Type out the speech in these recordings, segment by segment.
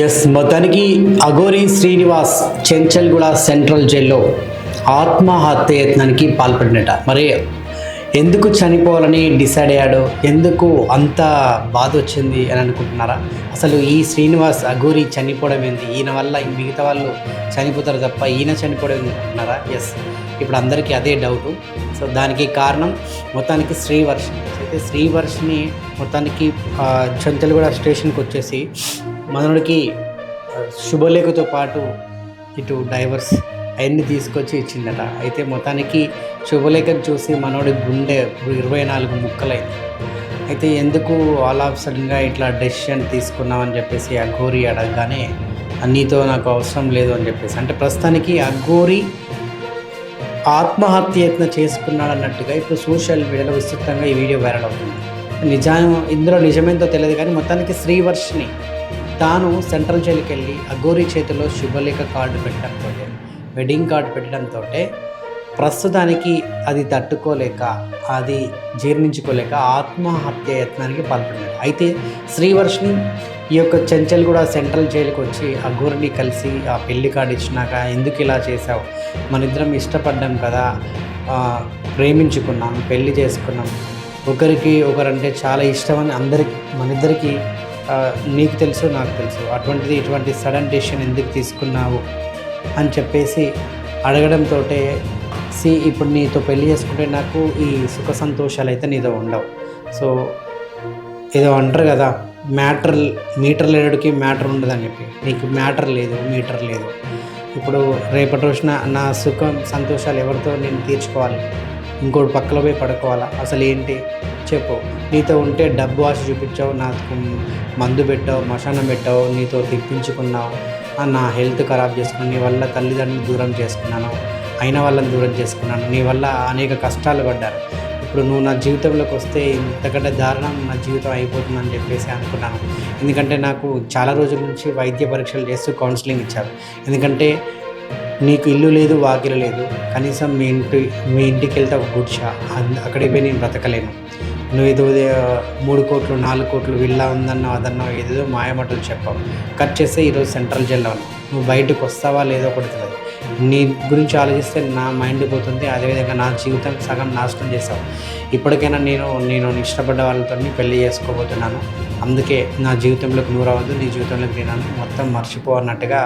Yes మొత్తానికి Aghori Srinivas Chanchalguda central జైల్లో ఆత్మహత్య యత్నానికి పాల్పడినట. మరి ఎందుకు చనిపోవాలని డిసైడ్ అయ్యాడు? ఎందుకు అంత బాధ వచ్చింది అని అనుకుంటున్నారా? అసలు ఈ శ్రీనివాస్ అఘోరి చనిపోవడం ఏంది? ఈయన వల్ల మిగతా వాళ్ళు చనిపోతారు తప్ప ఈయన చనిపోవడం అనుకుంటున్నారా? ఎస్ ఇప్పుడు అందరికీ అదే డౌటు. సో దానికి కారణం మొత్తానికి శ్రీవర్ష్. అయితే శ్రీవర్ష్ని మొత్తానికి చంచల్గూడ చెంచల్గూడ స్టేషన్కి వచ్చేసి మనోడికి శుభలేఖతో పాటు ఇటు డైవర్స్ అవన్నీ తీసుకొచ్చి ఇచ్చిందట. అయితే మొత్తానికి శుభలేఖను చూసి మనోడి గుండె ఇరవై నాలుగు ముక్కలైంది. అయితే ఎందుకు ఆల్ ఆఫ్ సడన్గా ఇట్లా డెసిషన్ తీసుకున్నామని చెప్పేసి ఆ గోరి అడగగానే నీతో నాకు అవసరం లేదు అని చెప్పేసి. అంటే ప్రస్తుతానికి ఆ గోరి ఆత్మహత్యయత్న చేసుకున్నాడు అన్నట్టుగా ఇప్పుడు సోషల్ మీడియాలో విస్తృతంగా ఈ వీడియో వైరల్ అవుతుంది. నిజాం ఇందులో నిజమేంతో తెలియదు కానీ మొత్తానికి శ్రీవర్షిని తాను సెంట్రల్ జైలుకి వెళ్ళి అఘోరి చేతిలో శుభలేఖ కార్డు పెట్టడంతో వెడ్డింగ్ కార్డు పెట్టడంతో ప్రస్తుతానికి అది తట్టుకోలేక అది జీర్ణించుకోలేక ఆత్మహత్య యత్నానికి పాల్పడ్డాడు. అయితే శ్రీవర్షిని ఈ యొక్క చెంచల్ కూడా సెంట్రల్ జైలుకి వచ్చి ఆ గోరిని కలిసి ఆ పెళ్ళి కార్డు ఇచ్చినాక ఎందుకు ఇలా చేసావు మన ఇద్దరం ఇష్టపడ్డాం కదా ప్రేమించుకున్నాం పెళ్ళి చేసుకున్నాం. ఒకరికి ఒకరంటే చాలా ఇష్టం అని అందరికి మనిద్దరికి నీకు తెలుసు నాకు తెలుసు. అటువంటిది ఇటువంటి సడన్ డెసిషన్ ఎందుకు తీసుకున్నావు అని చెప్పేసి అడగడంతో సి ఇప్పుడు నీతో పెళ్ళి చేసుకుంటే నాకు ఈ సుఖ సంతోషాలు అయితే నీతో ఉండవు. సో ఏదో అంటారు కదా మ్యాటర్ మీటర్ లేడుకి మ్యాటర్ ఉండదని చెప్పి. నీకు మ్యాటర్ లేదు మీటర్ లేదు. ఇప్పుడు రేపటి రోజున నా సుఖం సంతోషాలు ఎవరితో నేను తీర్చుకోవాలి? ఇంకోటి పక్కలో పోయి పడుకోవాలా? అసలు ఏంటి? చెప్పు. నీతో ఉంటే డబ్బు ఆశ చూపించావు నాకు మందు పెట్టావు మశానం పెట్టావు నీతో తిప్పించుకున్నావు నా హెల్త్ ఖరాబ్ చేసుకుని నీ వల్ల తల్లిదండ్రులు దూరం చేసుకున్నాను అయిన వాళ్ళని దూరం చేసుకున్నాను నీ వల్ల అనేక కష్టాలు పడ్డారు. ఇప్పుడు నువ్వు నా జీవితంలోకి వస్తే ఇంతకంటే దారుణం నా జీవితం అయిపోతుందని చెప్పేసి అనుకున్నాను. ఎందుకంటే నాకు చాలా రోజుల నుంచి వైద్య పరీక్షలు చేస్తూ కౌన్సిలింగ్ ఇచ్చారు. ఎందుకంటే నీకు ఇల్లు లేదు వాకిలు లేదు. కనీసం మీ ఇంటి మీ ఇంటికి వెళ్తే ఒక గుడ్షా అక్కడికి పోయి నేను బ్రతకలేను. నువ్వు ఏదో మూడు కోట్లు నాలుగు కోట్లు విల్లా ఉందన్నావు అదన్నావు ఏదో మాయమటలు చెప్పావు. కట్ చేస్తే ఈరోజు సెంట్రల్ జైల్లో నువ్వు బయటకు వస్తావా లేదో కూడా తెలియదు నీ గురించి ఆలోచిస్తే నా మైండ్ పోతుంది. అదేవిధంగా నా జీవితం సగం నాశనం చేసావు. ఇప్పటికైనా నేను నేను ఇష్టపడ్డ వాళ్ళతో పెళ్ళి చేసుకోబోతున్నాను. అందుకే నా జీవితంలోకి నువ్వు రావద్దు నీ జీవితంలోకి నేను మొత్తం మర్చిపో అన్నట్టుగా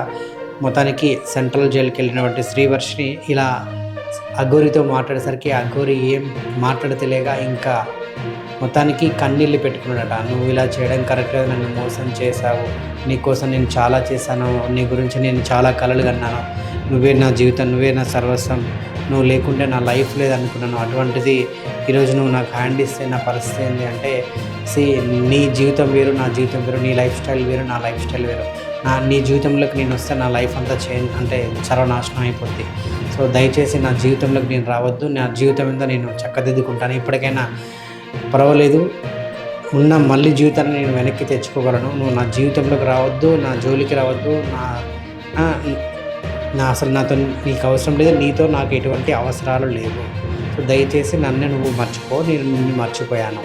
మొత్తానికి సెంట్రల్ జైలుకి వెళ్ళినటువంటి శ్రీవర్షిని ఇలా అఘోరితో మాట్లాడేసరికి అఘోరి ఏం మాట్లాడతలేగా ఇంకా మొత్తానికి కన్నీళ్ళు పెట్టుకున్నాడట. నువ్వు ఇలా చేయడం కరెక్ట్ నన్ను మోసం చేశావు. నీకోసం నేను చాలా చేశాను. నీ గురించి నేను చాలా కలలు కన్నాను. నువ్వే నా జీవితం నువ్వే నా సర్వస్వం. నువ్వు లేకుంటే నా లైఫ్ లేదనుకున్నాను. అటువంటిది ఈరోజు నువ్వు నాకు హ్యాండ్ ఇస్తే నా పరిస్థితి ఏంటి అంటే సి నీ జీవితం వేరు నా జీవితం వేరు నీ లైఫ్ స్టైల్ వేరు నా లైఫ్ స్టైల్ వేరు. నా నీ జీవితంలోకి నేను వస్తే నా లైఫ్ అంతా చేంజ్ అంటే సర్వనాశనం అయిపోద్ది. సో దయచేసి నా జీవితంలోకి నేను రావద్దు. నా జీవితం మీద నేను చక్కదిద్దుకుంటాను. ఇప్పటికైనా పర్వాలేదు. ఉన్న మళ్ళీ జీవితాన్ని నేను వెనక్కి తెచ్చుకోగలను. నువ్వు నా జీవితంలోకి రావద్దు. నా జోలికి రావద్దు. నా నా అసలు నాతో నీకు అవసరం లేదు. నీతో నాకు ఎటువంటి అవసరాలు లేవు. సో దయచేసి నన్ను నువ్వు మర్చిపో నేను నిన్ను మర్చిపోయాను.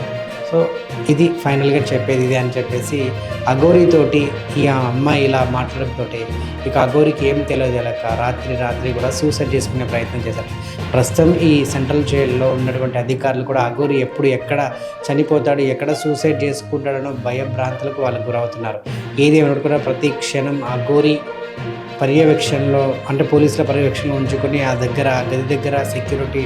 సో ఇది ఫైనల్గా చెప్పేది ఇది అని చెప్పేసి అఘోరితోటి ఈ అమ్మాయి ఇలా మాట్లాడంతో ఇక అఘోరికి ఏం తెలియజేయలేక రాత్రి రాత్రి కూడా సూసైడ్ చేసుకునే ప్రయత్నం చేశారు. ప్రస్తుతం ఈ సెంట్రల్ జైల్లో ఉన్నటువంటి అధికారులు కూడా అఘోరి ఎప్పుడు ఎక్కడ చనిపోతాడు ఎక్కడ సూసైడ్ చేసుకుంటాడనో భయభ్రాంతులకు వాళ్ళు గురవుతున్నారు. ఏది ఏమన్నా కూడా ప్రతి క్షణం అఘోరి పర్యవేక్షణలో అంటే పోలీసుల పర్యవేక్షణలో ఉంచుకొని ఆ దగ్గర గది దగ్గర సెక్యూరిటీ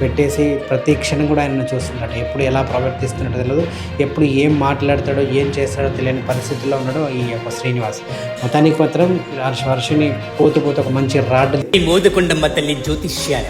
పెట్టేసి ప్రతి క్షణం కూడా ఆయన చూస్తున్నాడు ఎప్పుడు ఎలా ప్రవర్తిస్తున్నాడో తెలియదు ఎప్పుడు ఏం మాట్లాడతాడో ఏం చేస్తాడో తెలియని పరిస్థితుల్లో ఉన్నాడో ఈ యొక్క శ్రీనివాస్. మొత్తానికి మాత్రం హర్ష హర్షిని పోతు పోతూ ఒక మంచి రాడ్ ఈ మోదకొండమ్మ తల్లి జ్యోతిష్యాలు